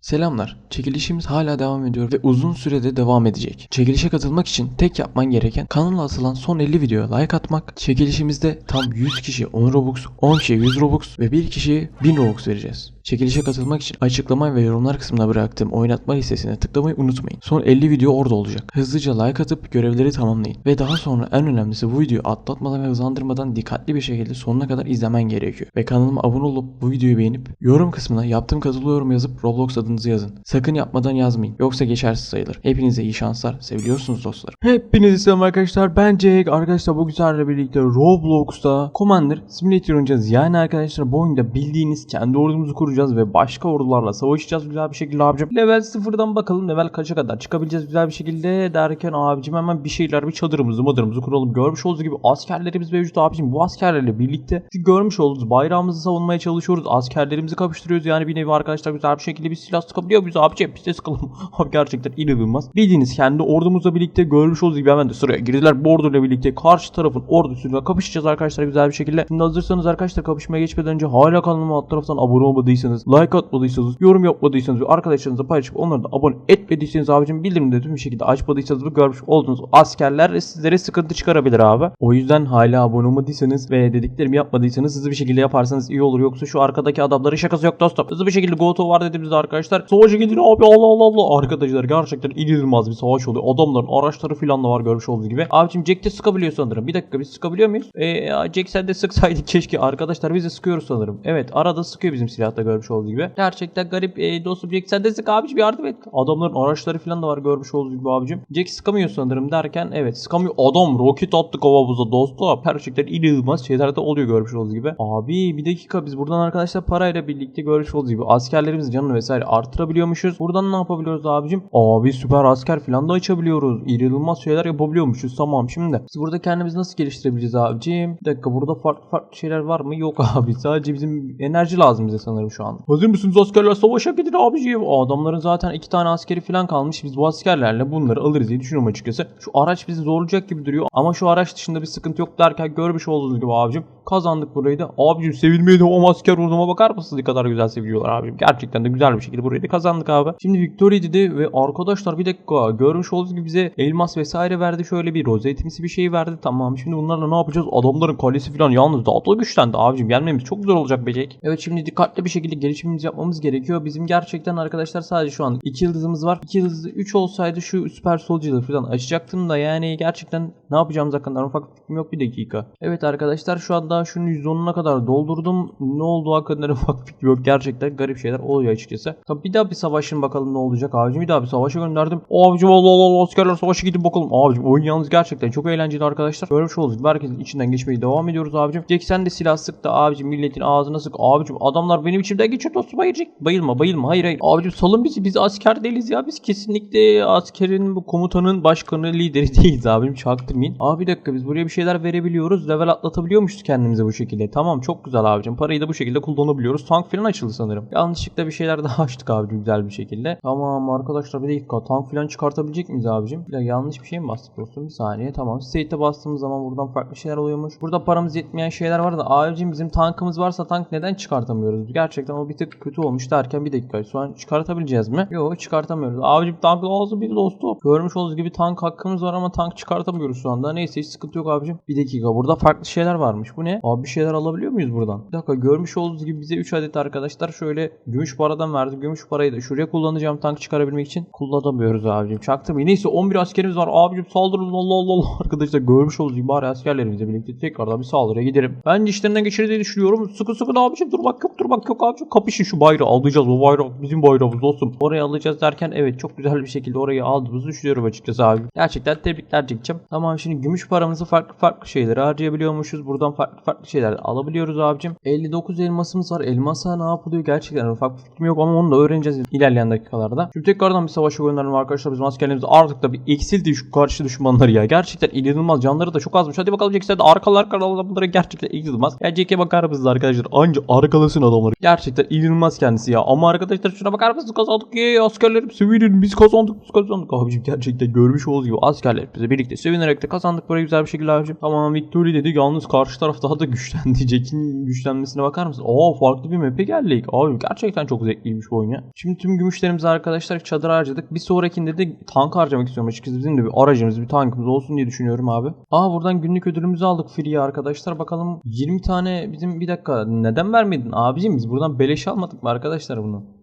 Selamlar. Çekilişimiz hala devam ediyor ve uzun sürede devam edecek. Çekilişe katılmak için tek yapman gereken kanala atılan son 50 videoya like atmak. Çekilişimizde tam 100 kişi 10 Robux, 10 kişiye 100 Robux ve 1 kişiye 1000 Robux vereceğiz. Çekilişe katılmak için açıklama ve yorumlar kısmına bıraktığım oynatma listesine tıklamayı unutmayın. Son 50 video orada olacak. Hızlıca like atıp görevleri tamamlayın. Ve daha sonra en önemlisi bu videoyu atlatmadan ve hızlandırmadan dikkatli bir şekilde sonuna kadar izlemen gerekiyor. Ve kanalıma abone olup bu videoyu beğenip yorum kısmına yaptığım katılıyorum yazıp Roblox adınızı yazın. Sakın yapmadan yazmayın. Yoksa geçersiz sayılır. Hepinize iyi şanslar. Seviliyorsunuz dostlar. Hepinize selam arkadaşlar. Ben Jake. Arkadaşlar bu güzelle birlikte Roblox'ta Commander Simulator oynayacağız. Yani arkadaşlar bu oyunda bildiğiniz kendi ordumuzu kuracağız ve başka ordularla savaşacağız güzel bir şekilde abicim. Level sıfırdan bakalım level kaça kadar çıkabileceğiz güzel bir şekilde derken abicim hemen bir şeyler bir çadırımızı madırımızı kuralım. Görmüş olduğunuz gibi askerlerimiz mevcut abicim. Bu askerlerle birlikte şu görmüş olduğunuz bayrağımızı savunmaya çalışıyoruz. Askerlerimizi kapıştırıyoruz. Yani bir nevi arkadaşlar güzel bir şekilde bir silah sıkabiliyor muyuz abicim? Biz de sıkalım. Abi gerçekten inanılmaz. Bildiğiniz kendi ordumuzla birlikte görmüş olduğunuz gibi hemen de sıraya girdiler. Bu orduyla birlikte karşı tarafın ordusuyla kapışacağız arkadaşlar güzel bir şekilde. Şimdi hazırsanız arkadaşlar kapışmaya geçmeden önce hala kanalıma alt taraftan abone olmadıysanız, like atmadıysanız, yorum yapmadıysanız ve arkadaşlarınızla paylaşıp onları da abone etmediyseniz abicim bildirimleri tüm bir şekilde açmadıysanız bu görmüş olduğunuz askerler sizlere sıkıntı çıkarabilir abi. O yüzden hala abone olmadıysanız ve dediklerimi yapmadıysanız hızlı bir şekilde yaparsanız iyi olur. Yoksa şu arkadaki adamların şakası yok dostum. Hızlı bir şekilde go to var dediğimizde arkadaşlar. Savaşa gidin abi Allah Allah Allah. Arkadaşlar gerçekten inanılmaz bir savaş oluyor. Adamların araçları falan da var görmüş olduğunuz gibi. Abicim Jack de sıkabiliyor sanırım. Bir dakika biz sıkabiliyor muyuz? Ee, Jack sen de sıksaydık keşke. Arkadaşlar biz de sıkıyoruz sanırım. Evet arada sıkıyor bizim silahta görmüş olduğunuz gibi. Gerçekten garip e, dostum Jack sen de sık abicim yardım et. Adamların araçları falan da var görmüş olduğunuz gibi abicim. Jack sıkamıyor sanırım derken evet sıkamıyor. Adam roket attı kafamıza dostum. Gerçekten inanılmaz şeyler de oluyor görmüş olduğunuz gibi. Abi bir dakika biz buradan arkadaşlar parayla birlikte görmüş olduğunuz gibi askerlerimizin canını vesaire artırabiliyormuşuz. Buradan ne yapabiliyoruz abicim? Abi süper asker falan da açabiliyoruz. İnanılmaz şeyler yapabiliyormuşuz. Tamam şimdi biz burada kendimizi nasıl geliştirebileceğiz abicim? Bir dakika burada farklı farklı şeyler var mı? Yok abi sadece bizim enerji lazım bize sanırım şu an. Hazır mısınız askerler? Savaşa gidin abicim. Adamların zaten iki tane askeri falan kalmış. Biz bu askerlerle bunları alırız diye düşünüyorum açıkçası. Şu araç bizi zorlayacak gibi duruyor. Ama şu araç dışında bir sıkıntı yok derken görmüş olduğunuz gibi abicim. Kazandık burayı da. Abicim sevilmeye devam asker orduma bakar mısınız ne kadar güzel seviliyorlar abicim. Gerçekten de güzel bir şekilde burayı da kazandık abi. Şimdi Victoria dedi ve arkadaşlar bir dakika görmüş olduğunuz gibi bize elmas vesaire verdi. Şöyle bir rozetimsi bir şey verdi. Tamam şimdi bunlarla ne yapacağız? Adamların kalesi falan yalnız daha da güçlendi abicim. Gelmemiz çok zor olacak becek. Evet şimdi dikkatli bir şekilde gelişimimizi yapmamız gerekiyor. Bizim gerçekten arkadaşlar sadece şu an 2 yıldızımız var. 2 yıldızı 3 olsaydı şu süper solcuları falan açacaktım da yani gerçekten ne yapacağımız hakkında ufak fikrim yok bir dakika. Evet arkadaşlar şu anda şunun %10'una kadar doldurdum. Ne olduğu hakkında ufak fikrim yok. Gerçekten garip şeyler oluyor açıkçası. Tabi bir daha bir savaşın bakalım ne olacak abicim. Bir daha bir savaşa gönderdim. Abicim Allah Allah askerler savaşa gidin bakalım. Abicim oyun yalnız gerçekten çok eğlenceli arkadaşlar. Görmüş olduk. Herkesin içinden geçmeyi devam ediyoruz abicim. Jack sen de silah sık da abicim milletin ağzına sık. Abicim adamlar benim içimden geçiyor dostum bayılacak. Bayılma bayılma hayır hayır. Abicim salın bizi biz asker değiliz ya. Biz kesinlikle askerin bu komutanın başkanı lideri değiliz abicim çaktırmayın. Abi bir dakika biz buraya bir şeyler verebiliyoruz. Level atlatabiliyormuşuz kendimize bu şekilde. Tamam çok güzel abicim. Parayı da bu şekilde kullanabiliyoruz. Tank falan açıldı sanırım. Yanlışlıkla bir şeyler daha açtık abicim güzel bir şekilde. Tamam arkadaşlar bir dakika. Tank falan çıkartabilecek miyiz abicim? Bir yanlış bir şey mi bastık dostum? Bir saniye tamam. State'e bastığımız zaman buradan farklı şeyler oluyormuş. Burada paramız yetmeyen şeyler var da abicim bizim tankımız varsa tank neden çıkartamıyoruz? Gerçekten o bir tık kötü olmuş derken bir dakika. Şu an çıkartabileceğiz mi? Yok çıkartamıyoruz. Abicim tank lazım bir dostum. Görmüş olduğunuz gibi tank hakkımız var ama tank çıkartamıyoruz şu anda. Neyse hiç sıkıntı yok abicim. Bir dakika burada farklı şeyler varmış. Bu ne? Abi bir şeyler alabiliyor muyuz buradan? Bir dakika görmüş olduğunuz gibi bize 3 adet arkadaşlar şöyle gümüş paradan verdi. Gümüş parayı da şuraya kullanacağım tank çıkarabilmek için. Kullanamıyoruz abicim. Çaktırmayın. Neyse 11 askerimiz var. Abicim saldırın Allah Allah Allah. Arkadaşlar görmüş olduğunuz gibi bari askerlerimizle birlikte tekrardan bir saldırıya giderim. Ben işlerinden diye düşünüyorum. Sıkı sıkı abicim durmak yok durmak yok abicim. Kapışın şu bayrağı alacağız. O bayrak bizim bayrağımız dostum. Oraya alacağız derken evet çok güzel bir şekilde orayı aldığımızı düşünüyorum açıkçası abi. Gerçekten tebrikler Jack'cim. Tamam şimdi gümüş paramızı farklı farklı şeylere harcayabiliyormuşuz. Buradan farklı farklı şeyler alabiliyoruz abicim. 59 elmasımız var. Elmasa ne yapılıyor gerçekten ufak bir fikrim yok ama onu da öğreneceğiz ilerleyen dakikalarda. Şimdi tekrardan bir savaşa gönderelim arkadaşlar. Bizim askerlerimiz artık da bir eksildi şu karşı düşmanları ya. Gerçekten inanılmaz. Canları da çok azmış. Hadi bakalım Jack sen de arkalar kanalı bunlara gerçekten inanılmaz. Ya Jack'e bakar mısınız arkadaşlar? Anca arkalasın adamları. Gerçekten Gerçekten inanılmaz kendisi ya. Ama arkadaşlar şuna bakar mısınız kazandık. Ye askerlerim sevinin biz kazandık biz kazandık. Abicim gerçekten görmüş olduğunuz gibi askerler bize birlikte sevinerek de kazandık burayı güzel bir şekilde abicim. Tamam victory dedi. Yalnız karşı taraf daha da güçlendi. Jack'in güçlenmesine bakar mısın? Oo farklı bir map'e geldik. Abi gerçekten çok zevkliymiş bu oyun ya. Şimdi tüm gümüşlerimizi arkadaşlar çadır harcadık. Bir sonrakinde de tank harcamak istiyorum açıkçası. Bizim de bir aracımız bir tankımız olsun diye düşünüyorum abi. Aa buradan günlük ödülümüzü aldık free'ye arkadaşlar. Bakalım 20 tane bizim bir dakika neden vermedin abicim biz buradan beleş almadık mı arkadaşlar bunu?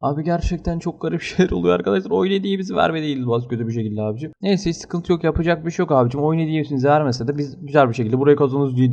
Abi gerçekten çok garip şeyler oluyor arkadaşlar. Oyun hediyemizi vermediyiz bazı kötü bir şekilde abicim. Neyse hiç sıkıntı yok yapacak bir şey yok abicim. Oyun hediyesini vermese de biz güzel bir şekilde buraya kazanırız ki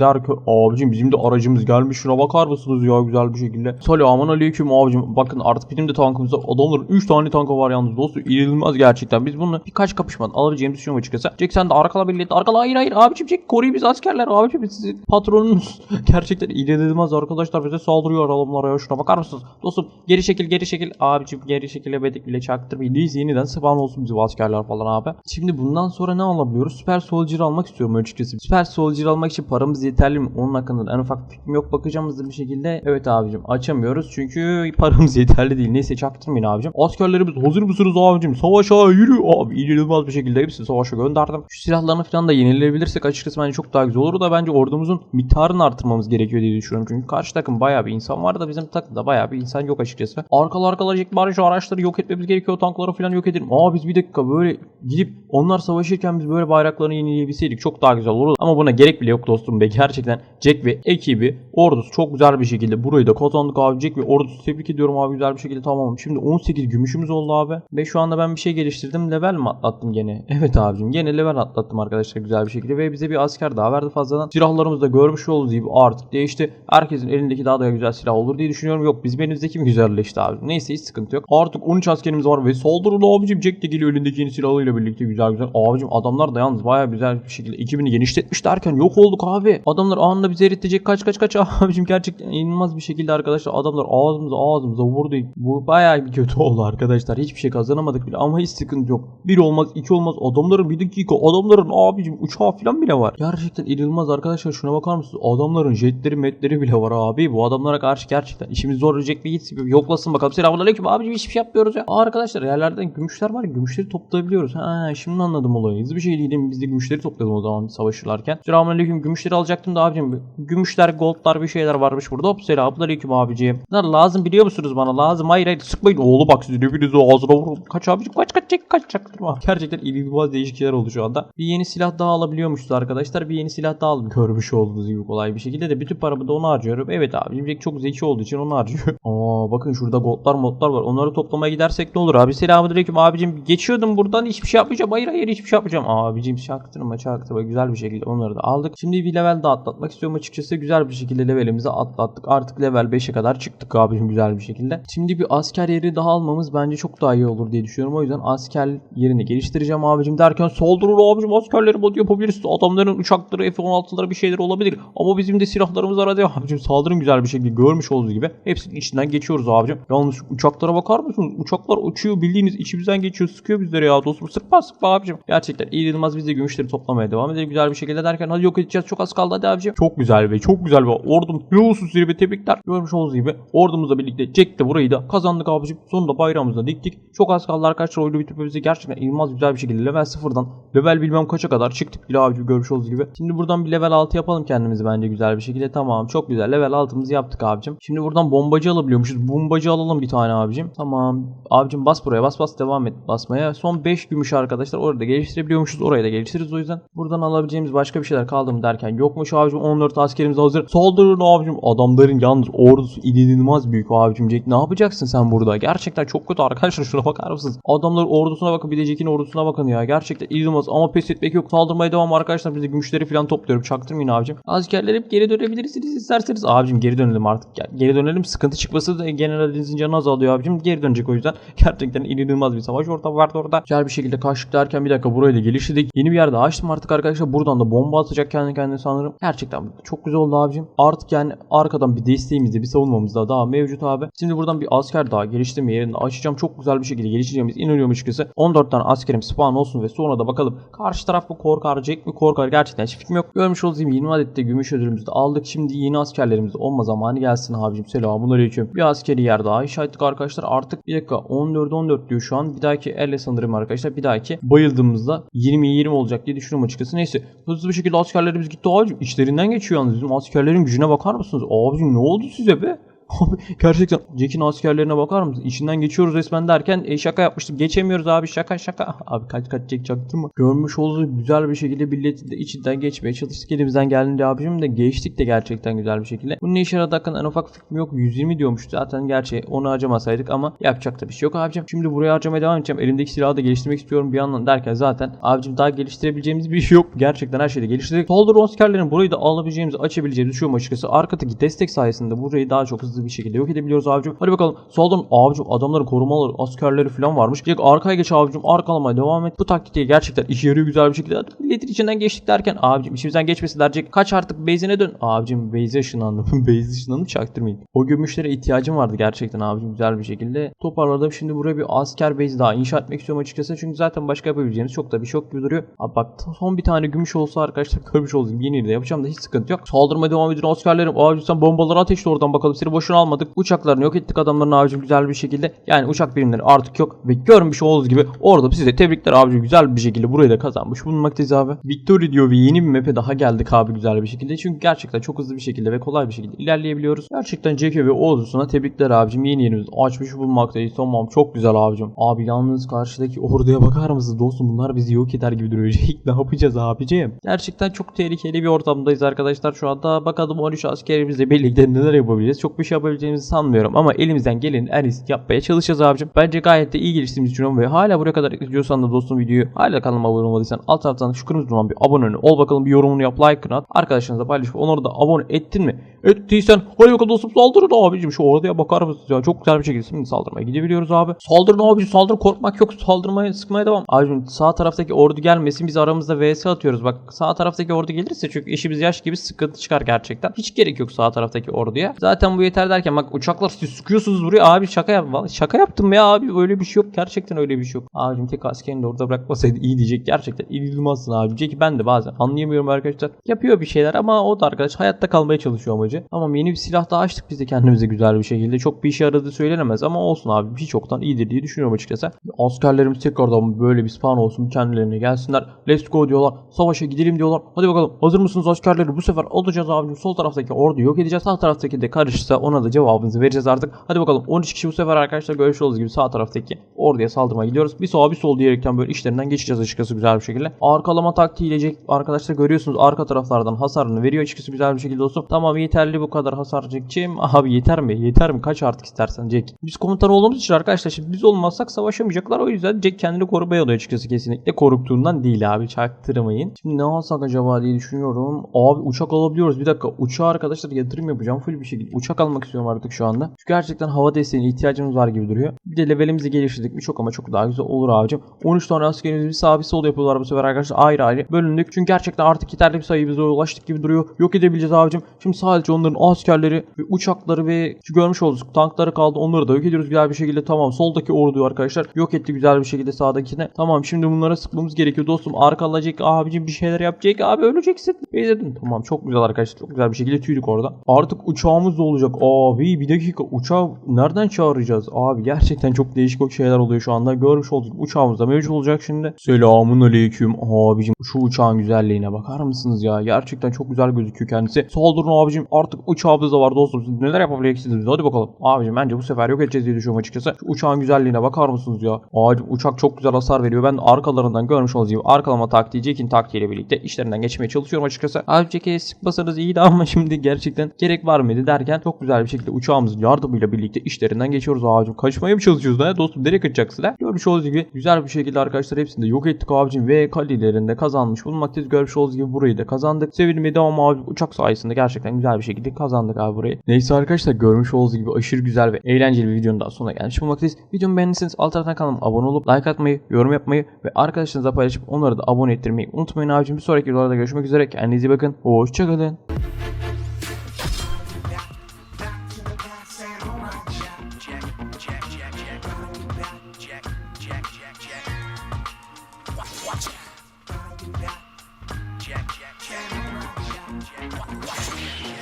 abicim bizim de aracımız gelmiş şuna bakar mısınız ya güzel bir şekilde. Selamun aleyküm abicim. Bakın artık bizim de tankımızda adamların 3 tane tankı var yalnız dostum. İnanılmaz gerçekten. Biz bunu birkaç kapışmadan alabileceğimizi düşünüyorum açıkçası. Jack sen de arkala birlikte arkala hayır hayır abicim Jack koruyun biz askerler abicim biz sizin patronunuz. gerçekten inanılmaz arkadaşlar bize saldırıyor adamlara ya şuna bakar mısınız? Dostum geri çekil geri çekil abicim geri çekilemedik bile çaktırmayın. Biz yeniden spawn olsun bizim askerler falan abi. Şimdi bundan sonra ne alabiliyoruz? Süper Soldier almak istiyorum açıkçası. Süper Soldier almak için paramız yeterli mi? Onun hakkında en ufak fikrim yok. Bakacağım hızlı bir şekilde. Evet abicim açamıyoruz çünkü paramız yeterli değil. Neyse çaktırmayın abicim. Askerlerimiz hazır mısınız abicim? Savaşa yürü abi. İnanılmaz bir şekilde hepsini savaşa gönderdim. Şu silahlarını falan da yenilebilirsek açıkçası bence çok daha güzel olur da bence ordumuzun miktarını artırmamız gerekiyor diye düşünüyorum. Çünkü karşı takım bayağı bir insan var da bizim takımda bayağı bir insan yok açıkçası. Arkalı arkalayacak bari şu araçları yok etmemiz gerekiyor. Tankları falan yok edelim. Aa biz bir dakika böyle gidip onlar savaşırken biz böyle bayraklarını yenileyebilseydik çok daha güzel olurdu. Ama buna gerek bile yok dostum be. Gerçekten Jack ve ekibi ordusu çok güzel bir şekilde burayı da kazandık abi. Jack ve ordusu tebrik ediyorum abi güzel bir şekilde tamam. Şimdi 18 gümüşümüz oldu abi. Ve şu anda ben bir şey geliştirdim. Level mi atlattım gene? Evet abicim gene level atlattım arkadaşlar güzel bir şekilde. Ve bize bir asker daha verdi fazladan. Silahlarımızı da görmüş olduğunuz gibi artık değişti. Herkesin elindeki daha da güzel silah olur diye düşünüyorum. Yok bizim elimizdeki mi güzelleşti abi? Neyse hiç sıkıntı yok. Artık 13 askerimiz var ve saldırın abicim. Jack de geliyor elindeki yeni silahıyla birlikte güzel güzel. Abicim adamlar da yalnız baya güzel bir şekilde ekibini genişletmiş derken yok olduk abi. Adamlar anında bizi eritecek kaç kaç kaç abicim gerçekten inanılmaz bir şekilde arkadaşlar adamlar ağzımıza ağzımıza vurdu. Bu baya bir kötü oldu arkadaşlar. Hiçbir şey kazanamadık bile ama hiç sıkıntı yok. Bir olmaz iki olmaz adamların bir dakika adamların abicim uçağı falan bile var. Gerçekten inanılmaz arkadaşlar şuna bakar mısınız? Adamların jetleri metleri bile var abi. Bu adamlara karşı gerçekten işimiz zor olacak bir gitsin. Yoklasın bakalım. Selamünaleyküm abicim hiçbir şey yapmıyoruz ya. Aa, arkadaşlar yerlerden gümüşler var gümüşleri toplayabiliyoruz. Ha şimdi anladım olayı. Hızlı bir şey değilim biz de gümüşleri topladım o zaman savaşırlarken. Selamünaleyküm gümüşleri alacaktım da abicim. Gümüşler goldlar bir şeyler varmış burada. Hop selamünaleyküm abicim. Bunlar lazım biliyor musunuz bana? Lazım. Hayır hayır sıkmayın. Oğlu bak sizin hepinizi ağzına vurun. Kaç abicim kaç kaç kaç kaç çaktırma. Gerçekten inanılmaz değişik şeyler oldu şu anda. Bir yeni silah daha alabiliyormuşuz arkadaşlar. Bir yeni silah daha aldım. Görmüş olduğunuz gibi kolay bir şekilde de bütün paramı da onu harcıyorum. Evet abicim çok zeki olduğu için onu harcıyor. Aa bakın şurada goldlar modlar var. Onları toplamaya gidersek ne olur abi? Selamünaleyküm abicim. Geçiyordum buradan hiçbir şey yapmayacağım. Hayır hayır hiçbir şey yapmayacağım. Abicim çaktırma çaktırma. Güzel bir şekilde onları da aldık. Şimdi bir level daha atlatmak istiyorum açıkçası. Güzel bir şekilde levelimizi atlattık. Artık level 5'e kadar çıktık abicim güzel bir şekilde. Şimdi bir asker yeri daha almamız bence çok daha iyi olur diye düşünüyorum. O yüzden asker yerini geliştireceğim abicim derken saldırın abicim askerlerim bunu yapabiliriz. Adamların uçakları F-16'ları bir şeyler olabilir. Ama bizim de silahlarımız var hadi abicim saldırın güzel bir şekilde görmüş olduğunuz gibi. Hepsinin içinden geçiyoruz abicim. Yalnız uçaklara bakar mısınız? Uçaklar uçuyor bildiğiniz içimizden geçiyor sıkıyor bizleri ya dostum. Sıkma sıkma abicim. Gerçekten inanılmaz biz de gümüşleri toplamaya devam edelim güzel bir şekilde derken hadi yok edeceğiz çok az kaldı hadi abicim. Çok güzel ve çok güzel ve ordum ne olsun size ve tebrikler. Görmüş olduğunuz gibi ordumuzla birlikte Jack de burayı da kazandık abicim. Sonunda bayrağımızı diktik. Çok az kaldı arkadaşlar oyunu bitirmemize gerçekten inanılmaz güzel bir şekilde level sıfırdan level bilmem kaça kadar çıktık bile abicim görmüş olduğunuz gibi. Şimdi buradan bir level 6 yapalım kendimizi bence güzel bir şekilde. Tamam çok güzel level 6'mızı yaptık abicim. Şimdi buradan bombacı alabiliyormuşuz. Bombacı alalım bir tane abicim. Tamam. Abicim bas buraya bas bas devam et basmaya. Son 5 gümüş arkadaşlar orada geliştirebiliyormuşuz. Orayı da geliştiririz o yüzden. Buradan alabileceğimiz başka bir şeyler kaldı mı derken yokmuş abicim 14 askerimiz hazır. Saldırın abicim. Adamların yalnız ordusu inanılmaz büyük abicim. Jack ne yapacaksın sen burada? Gerçekten çok kötü arkadaşlar şuna bakar mısınız? Adamların ordusuna bakın bir de Jack'in ordusuna bakın ya. Gerçekten inanılmaz ama pes etmek yok. Saldırmaya devam arkadaşlar. Biz de gümüşleri falan topluyorum. Çaktırmayın abicim. Askerler hep geri dönebilirsiniz isterseniz. Abicim geri dönelim artık. Gel. Geri dönelim. Sıkıntı çıkması da generalinizin canı azalıyor. alıyor abicim. Geri dönecek o yüzden. Gerçekten inanılmaz bir savaş ortamı vardı orada. Güzel bir şekilde kaçtık derken bir dakika burayı da geliştirdik. Yeni bir yerde açtım artık arkadaşlar. Buradan da bomba atacak kendi kendine sanırım. Gerçekten çok güzel oldu abicim. Artık yani arkadan bir desteğimiz de bir savunmamız da daha mevcut abi. Şimdi buradan bir asker daha geliştirme yerini açacağım. Çok güzel bir şekilde geliştireceğimiz inanıyorum açıkçası. 14 tane askerim spawn olsun ve sonra da bakalım karşı taraf bu korkar Jack mi korkar gerçekten hiç fikrim yok. Görmüş olduğunuz gibi 20 adet de gümüş ödülümüzü de aldık. Şimdi yeni askerlerimiz olma zamanı gelsin abicim. Selamun aleyküm. Bir askeri yer daha inşa ettik arkadaşlar. Artık bir dakika 14 14 diyor şu an. Bir dahaki elle sanırım arkadaşlar. Bir dahaki bayıldığımızda 20 20 olacak diye düşünüyorum açıkçası. Neyse hızlı bir şekilde askerlerimiz gitti abicim. İçlerinden geçiyor yalnız. Bizim askerlerin gücüne bakar mısınız? Abicim ne oldu size be? Gerçekten Jack'in askerlerine bakar mısın? İçinden geçiyoruz resmen derken e, şaka yapmıştık. Geçemiyoruz abi şaka şaka. Abi kaç kaç Jack çaktırma. Görmüş olduğu güzel bir şekilde milletin de içinden geçmeye çalıştık. Elimizden geldiğince abicim de geçtik de gerçekten güzel bir şekilde. Bunun ne işe yaradığı hakkında en ufak fikrim yok. 120 diyormuş zaten gerçi onu harcamasaydık ama yapacak da bir şey yok abicim. Şimdi buraya harcamaya devam edeceğim. Elimdeki silahı da geliştirmek istiyorum bir yandan derken zaten abicim daha geliştirebileceğimiz bir şey yok. Gerçekten her şeyi geliştirdik. Soldur askerlerin burayı da alabileceğimizi açabileceğimizi düşünüyorum açıkçası. Arkadaki destek sayesinde burayı daha çok hızlı bir şekilde yok edebiliyoruz abicim. Hadi bakalım. Soldan abicim adamların korumaları, askerleri falan varmış. Direkt arkaya geç abicim. Arkalamaya devam et. Bu taktikte gerçekten işe yarıyor güzel bir şekilde. Milletin içinden geçtik derken abicim işimizden geçmesin derecek. Kaç artık base'ine dön. Abicim base'e ışınlandım. base ışınlandım çaktırmayın. O gümüşlere ihtiyacım vardı gerçekten abicim güzel bir şekilde. Toparladım. Şimdi buraya bir asker base daha inşa etmek istiyorum açıkçası. Çünkü zaten başka yapabileceğimiz çok da bir yok gibi duruyor. Abi bak son bir tane gümüş olsa arkadaşlar görmüş oldum. Yeni de yapacağım da hiç sıkıntı yok. Saldırmaya devam edin askerlerim. Abicim sen bombaları ateşle oradan bakalım. Seni boşuna almadık. Uçaklarını yok ettik adamların abicim güzel bir şekilde. Yani uçak birimleri artık yok. Ve görmüş olduğunuz gibi orada size tebrikler abicim güzel bir şekilde burayı da kazanmış bulunmaktayız abi. Victory diyor ve yeni bir map'e daha geldik abi güzel bir şekilde. Çünkü gerçekten çok hızlı bir şekilde ve kolay bir şekilde ilerleyebiliyoruz. Gerçekten JK ve ordusuna tebrikler abicim. Yeni yerimizi açmış bulunmaktayız. Tamam çok güzel abicim. Abi yalnız karşıdaki orduya bakar mısınız dostum bunlar bizi yok eder gibi duruyor. Ne yapacağız abicim? Gerçekten çok tehlikeli bir ortamdayız arkadaşlar şu anda. Bakalım 13 askerimizle birlikte neler yapabiliriz. Çok bir şey yapabileceğimizi sanmıyorum ama elimizden gelenin en iyisini yapmaya çalışacağız abicim. Bence gayet de iyi geliştiğimizi düşünüyorum ve hala buraya kadar izliyorsan da dostum videoyu hala kanalıma abone olmadıysan alt taraftan şu kırmızı olan bir abone ol bakalım bir yorumunu yap like'ını at. Arkadaşlarınızla paylaş onları da abone ettin mi? Ettiysen hadi bakalım dostum saldırın abicim şu orduya bakar mısınız ya çok güzel bir şekilde şimdi saldırmaya gidebiliyoruz abi. Saldırın abicim saldır korkmak yok saldırmaya sıkmaya devam. Abicim sağ taraftaki ordu gelmesin biz aramızda vs atıyoruz bak sağ taraftaki ordu gelirse çünkü işimiz yaş gibi sıkıntı çıkar gerçekten. Hiç gerek yok sağ taraftaki orduya. Zaten bu yeter derken bak uçaklar siz sıkıyorsunuz buraya abi şaka yap. Şaka yaptım ya abi öyle bir şey yok gerçekten öyle bir şey yok. Abicim tek askerini de orada bırakmasaydı iyi diyecek gerçekten inanılmazsın abi. Diyecek ki ben de bazen anlayamıyorum arkadaşlar. Yapıyor bir şeyler ama o da arkadaş hayatta kalmaya çalışıyor amacı. Tamam yeni bir silah daha açtık biz de kendimize güzel bir şekilde. Çok bir işe yaradığı söylenemez ama olsun abi hiç yoktan iyidir diye düşünüyorum açıkçası. Askerlerimiz tekrardan böyle bir spawn olsun kendilerine gelsinler. Let's go diyorlar. Savaşa gidelim diyorlar. Hadi bakalım hazır mısınız askerleri? Bu sefer alacağız abicim. Sol taraftaki ordu yok edeceğiz. Sağ taraftaki de karışırsa ona da cevabımızı vereceğiz artık. Hadi bakalım 13 kişi bu sefer arkadaşlar görmüş olduğunuz gibi sağ taraftaki orduya saldırmaya gidiyoruz. Bir sağa bir sol diyerekten böyle işlerinden geçeceğiz açıkçası güzel bir şekilde. Arkalama taktiğiyle arkadaşlar görüyorsunuz arka taraflardan hasarını veriyor açıkçası güzel bir şekilde dostum. Tamam yeterli bu kadar hasar Jack'ciğim. Abi yeter mi? Yeter mi? Kaç artık istersen Jack. Biz komutan olduğumuz için arkadaşlar şimdi biz olmazsak savaşamayacaklar. O yüzden Jack kendini korumaya alıyor açıkçası kesinlikle. Korktuğundan değil abi çaktırmayın. Şimdi ne alsak acaba diye düşünüyorum. Abi uçak alabiliyoruz. Bir dakika uçağa arkadaşlar yatırım yapacağım full bir şekilde. Uçak almak istiyorum artık şu anda. Çünkü gerçekten hava desteğine ihtiyacımız var gibi duruyor. Bir de levelimizi geliştirdik mi çok ama çok daha güzel olur abicim. 13 tane askerimiz bir sağ bir sol yapıyorlar bu sefer arkadaşlar ayrı ayrı bölündük. Çünkü gerçekten artık yeterli bir sayımıza ulaştık gibi duruyor. Yok edebileceğiz abicim. Şimdi sadece onların askerleri ve uçakları ve şu görmüş olduk tankları kaldı. Onları da yok ediyoruz güzel bir şekilde. Tamam soldaki orduyu arkadaşlar yok etti güzel bir şekilde sağdakine. Tamam şimdi bunlara sıkmamız gerekiyor dostum. Arkalayacak abicim bir şeyler yapacak. Abi öleceksin. Beyzedin. Tamam çok güzel arkadaşlar. Çok güzel bir şekilde tüydük orada. Artık uçağımız da olacak. Abi bir dakika uçağı nereden çağıracağız? Abi gerçekten çok değişik şeyler oluyor şu anda. Görmüş olduk. Uçağımız da mevcut olacak şimdi. Selamun aleyküm. Abicim şu uçağın güzelliğine bakar mısınız ya? Gerçekten çok güzel gözüküyor kendisi. Saldırın abicim. Artık uçağımız da var dostum. Siz neler yapabileceksiniz? Hadi bakalım. Abicim bence bu sefer yok edeceğiz diye düşünüyorum açıkçası. Şu uçağın güzelliğine bakar mısınız ya? Abicim uçak çok güzel hasar veriyor. Ben arkalarından görmüş olduğunuz gibi arkalama taktiği Jack'in taktiğiyle birlikte işlerinden geçmeye çalışıyorum açıkçası. Abi Jack'e sıkmasanız iyiydi ama şimdi gerçekten gerek var mıydı derken çok güzel bir şekilde uçağımızın yardımıyla birlikte işlerinden geçiyoruz abicim. Kaçmaya mı çalışıyoruz lan? Dostum nereye kaçıyoruz? yapacaksınlar. Görmüş olduğunuz gibi güzel bir şekilde arkadaşlar hepsini de yok ettik abicim ve kalilerinde kazanmış bulunmaktayız. Görmüş olduğunuz gibi burayı da kazandık. Sevilmeyi devam abi uçak sayesinde gerçekten güzel bir şekilde kazandık abi burayı. Neyse arkadaşlar görmüş olduğunuz gibi aşırı güzel ve eğlenceli bir videonun daha sonuna gelmiş bulunmaktayız. Videomu beğendiyseniz alt taraftan kanalıma abone olup like atmayı, yorum yapmayı ve arkadaşlarınızla paylaşıp onları da abone ettirmeyi unutmayın abicim. Bir sonraki videolarda görüşmek üzere. Kendinize bakın. Hoşçakalın.